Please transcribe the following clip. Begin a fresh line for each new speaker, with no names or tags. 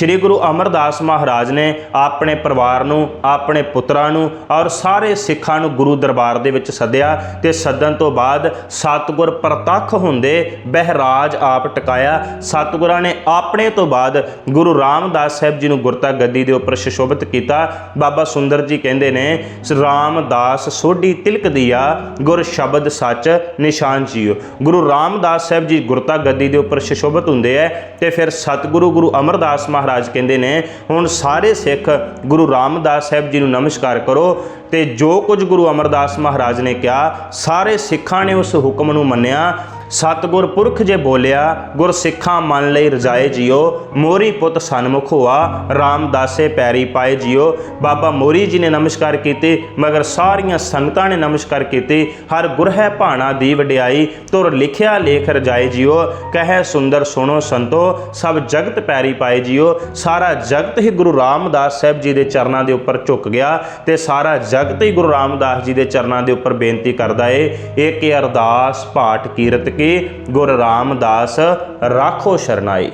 ਸ੍ਰੀ ਗੁਰੂ ਅਮਰਦਾਸ ਮਹਾਰਾਜ ਨੇ ਆਪਣੇ ਪਰਿਵਾਰ ਨੂੰ, ਆਪਣੇ ਪੁੱਤਰਾਂ ਨੂੰ ਔਰ ਸਾਰੇ ਸਿੱਖਾਂ ਨੂੰ ਗੁਰੂ ਦਰਬਾਰ ਦੇ ਵਿੱਚ ਸੱਦਿਆ ਤੇ ਸੱਦਣ ਤੋਂ ਬਾਅਦ ਸਤਿਗੁਰ ਪ੍ਰਤੱਖ ਹੁੰਦੇ ਬਹਿਰਾਜ ਆਪ ਟਿਕਾਇਆ। ਸਤਿਗੁਰਾਂ ਨੇ ਆਪਣੇ ਤੋਂ ਬਾਅਦ ਗੁਰੂ ਰਾਮਦਾਸ ਸਾਹਿਬ ਜੀ ਨੂੰ ਗੁਰਤਾ ਗੱਦੀ ਦੇ ਉੱਪਰ ਸ਼ਿਸ਼ੋਭਿਤ ਕੀਤਾ। ਬਾਬਾ ਸੁੰਦਰ ਜੀ ਕਹਿੰਦੇ ਨੇ, ਰਾਮਦਾਸ ਸੋਢੀ ਤਿਲਕ ਦੀਆ, ਗੁਰ ਸ਼ਬਦ ਸੱਚ ਨਿਸ਼ਾਨ ਜੀਓ। ਗੁਰੂ ਰਾਮਦਾਸ ਸਾਹਿਬ ਜੀ ਗੁਰਤਾ ਗੱਦੀ ਦੇ ਉੱਪਰ ਸ਼ਿਸ਼ੋਭਿਤ ਹੁੰਦੇ ਐ ਤੇ ਫਿਰ ਸਤਿਗੁਰੂ ਗੁਰੂ ਅਮਰਦਾਸ ਮਹਾਰਾਜ ਕਹਿੰਦੇ ਨੇ, ਹੁਣ ਸਾਰੇ ਸਿੱਖ ਗੁਰੂ ਰਾਮਦਾਸ ਸਾਹਿਬ ਜੀ ਨੂੰ ਨਮਸਕਾਰ ਕਰੋ ਤੇ ਜੋ ਕੁਝ ਗੁਰੂ ਅਮਰਦਾਸ ਮਹਾਰਾਜ ਨੇ ਕਿਹਾ, ਸਾਰੇ ਸਿੱਖਾਂ ਨੇ ਉਸ ਹੁਕਮ ਨੂੰ ਮੰਨਿਆ ਸਤਿਗੁਰ ਪੁਰਖ ਜੇ ਬੋਲਿਆ ਗੁਰ ਸਿੱਖਾਂ ਮਨ ਲਈ ਰਜਾਏ ਜਿਓ। ਮੋਰੀ ਪੁੱਤ ਸਨਮੁਖ ਹੋਆ, ਰਾਮਦਾਸੇ ਪੈਰੀ ਪਾਏ ਜਿਓ। ਬਾਬਾ ਮੋਰੀ ਜੀ ਨੇ ਨਮਸਕਾਰ ਕੀਤੇ, ਮਗਰ ਸਾਰੀਆਂ ਸੰਗਤਾਂ ਨੇ ਨਮਸਕਾਰ ਕੀਤੇ। ਹਰ ਗੁਰ ਹੈ ਭਾਣਾ ਦੀ ਵਡਿਆਈ, ਤੁਰ ਲਿਖਿਆ ਲੇਖ ਰਜਾਏ ਜਿਓ। ਕਹੈ ਸੁੰਦਰ ਸੁਣੋ ਸੰਤੋ, ਸਭ ਜਗਤ ਪੈਰੀ ਪਾਏ ਜਿਓ। ਸਾਰਾ ਜਗਤ ਹੀ ਗੁਰੂ ਰਾਮਦਾਸ ਸਾਹਿਬ ਜੀ ਦੇ ਚਰਨਾਂ ਦੇ ਉੱਪਰ ਝੁਕ ਗਿਆ ਤੇ ਸਾਰਾ ਜਗਤ ਹੀ ਗੁਰੂ ਰਾਮਦਾਸ ਜੀ ਦੇ ਚਰਨਾਂ ਦੇ ਉੱਪਰ ਬੇਨਤੀ ਕਰਦਾ ਏ ਏਕ ਅਰਦਾਸ ਪਾਠ ਕੀਰਤ ਕੇ ਗੁਰ ਰਾਮਦਾਸ ਰਾਖੋ ਸ਼ਰਨਾਈ